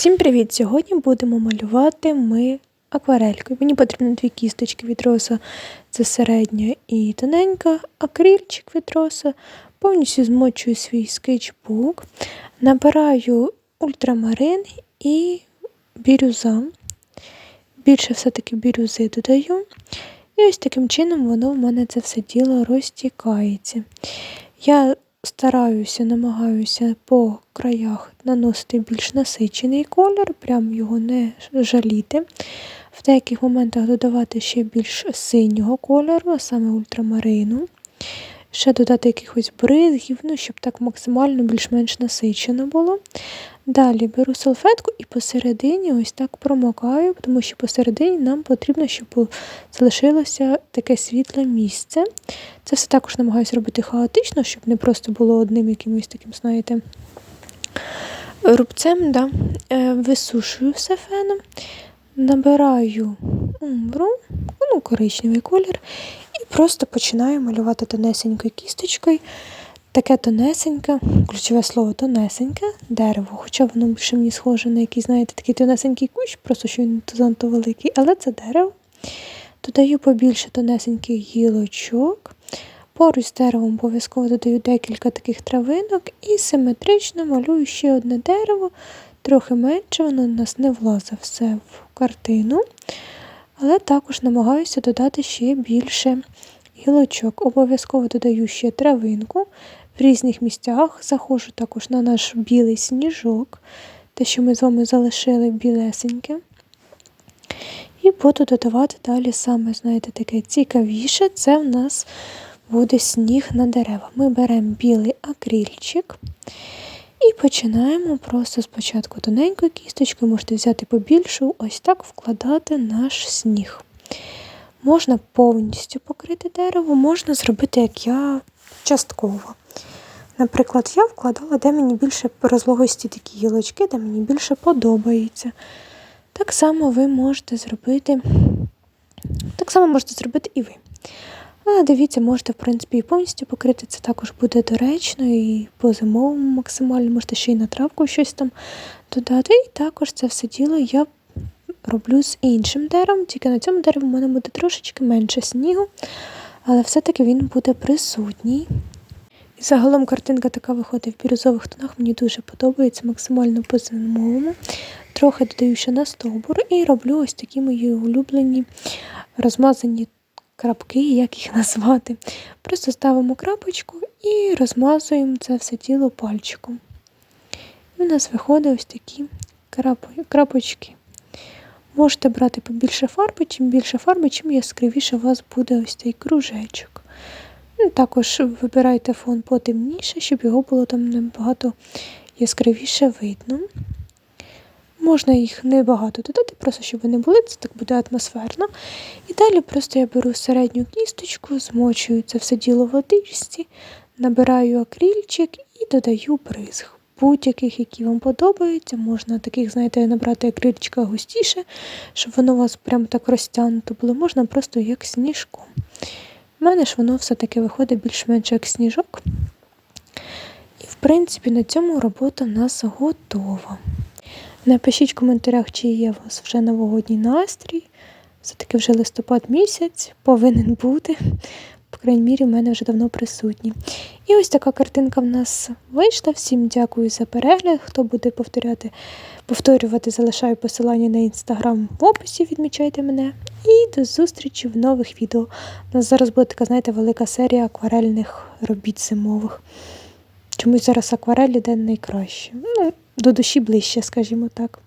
Всім привіт! Сьогодні будемо малювати ми акварелькою. Мені потрібно дві кісточки від роса, це середня і тоненька, акрильчик від роса. Повністю змочую свій скетчбук, набираю ультрамарин і бірюза. Більше все-таки бірюзи додаю. І ось таким чином воно в мене це все діло розтікається. Я стараюся, намагаюся по краях наносити більш насичений колір, прям його не жаліти. В деяких моментах додавати ще більш синього кольору, а саме ультрамарину. Ще додати якихось бризгів, ну, щоб так максимально більш-менш насичено було. Далі беру салфетку і посередині ось так промокаю, тому що посередині нам потрібно, щоб залишилося таке світле місце. Це все також намагаюся робити хаотично, щоб не просто було одним якимось таким, знаєте, рубцем. Да. Е, висушую все феном, набираю умбру, ну, коричневий колір, просто починаю малювати тонесенькою кісточкою. Таке тонесеньке, ключове слово тонесеньке дерево, хоча воно більше мені схоже на якийсь, знаєте, такий тонесенький кущ, просто що він занадто великий, але це дерево. Додаю побільше тонесеньких гілочок. Поруч з деревом обов'язково додаю декілька таких травинок і симетрично малюю ще одне дерево, трохи менше, воно у нас не влазить все в картину. Але також намагаюся додати ще більше гілочок. Обов'язково додаю ще травинку. В різних місцях заходжу також на наш білий сніжок, те, що ми з вами залишили білесеньке. І буду додавати далі саме, знаєте, таке цікавіше, це в нас буде сніг на дерева. Ми беремо білий акрильчик і починаємо просто спочатку тоненькою кісточкою, можете взяти побільшу, ось так вкладати наш сніг. Можна повністю покрити дерево, можна зробити, як я, частково. Наприклад, я вкладала, де мені більше розлогості такі гілочки, де мені більше подобається. Так само ви можете зробити, так само можете зробити і ви. Дивіться, можете, в принципі, і повністю покрити, це також буде доречно і по зимовому максимально, можете ще й на травку щось там додати. І також це все діло я роблю з іншим деревом, тільки на цьому дереві в мене буде трошечки менше снігу, але все-таки він буде присутній. І загалом картинка така виходить в бірюзових тонах, мені дуже подобається, максимально по зимовому. Трохи додаю ще на стовбур і роблю ось такі мої улюблені розмазані крапки, як їх назвати. Просто ставимо крапочку і розмазуємо це все тіло пальчиком. І у нас виходить ось такі крапочки. Можете брати побільше фарби, чим більше фарби, чим яскравіше у вас буде ось цей кружечок. Ну, також вибирайте фон потемніше, щоб його було там набагато яскравіше видно. Можна їх небагато додати, просто щоб вони були, це так буде атмосферно. І далі просто я беру середню кісточку, змочую це все діло в водичці, набираю акрильчик і додаю бризг. Будь-яких, які вам подобаються, можна таких, знаєте, набрати акрильчика густіше, щоб воно у вас прям так розтягнуто було, можна просто як сніжком. У мене ж воно все-таки виходить більш-менш як сніжок. І, в принципі, на цьому робота в нас готова. Напишіть в коментарях, чи є у вас вже новогодній настрій. Все-таки вже листопад місяць повинен бути. По крайній мірі, в мене вже давно присутній. І ось така картинка в нас вийшла. Всім дякую за перегляд. Хто буде повторяти, повторювати, залишаю посилання на інстаграм в описі, відмічайте мене. І до зустрічі в нових відео. У нас зараз буде така, знаєте, велика серія акварельних робіт зимових. Чомусь зараз акварель іде найкраще. Ну, до душі ближче, скажімо так.